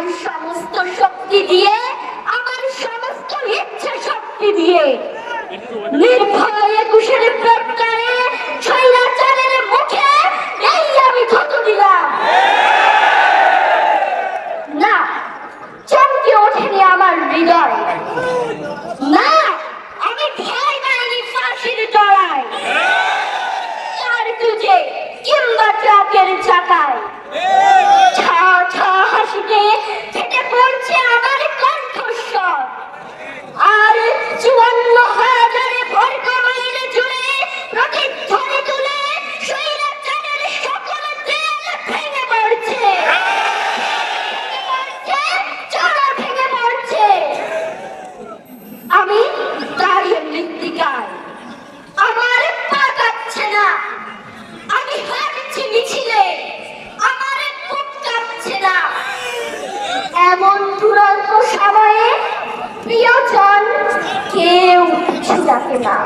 আমার সমস্ত শক্তি দিয়ে, আমার সমস্ত ইচ্ছা শক্তি দিয়ে। নির্ভয় একুশের প্রেক্ষায় ছয়লা মুখে এই আমি থতু দিলাম। না, চমকে ওঠেনি আমার হৃদয়। না দুরন্ত সময়ে প্রিয়জন কেউ পিছু ডাকে না।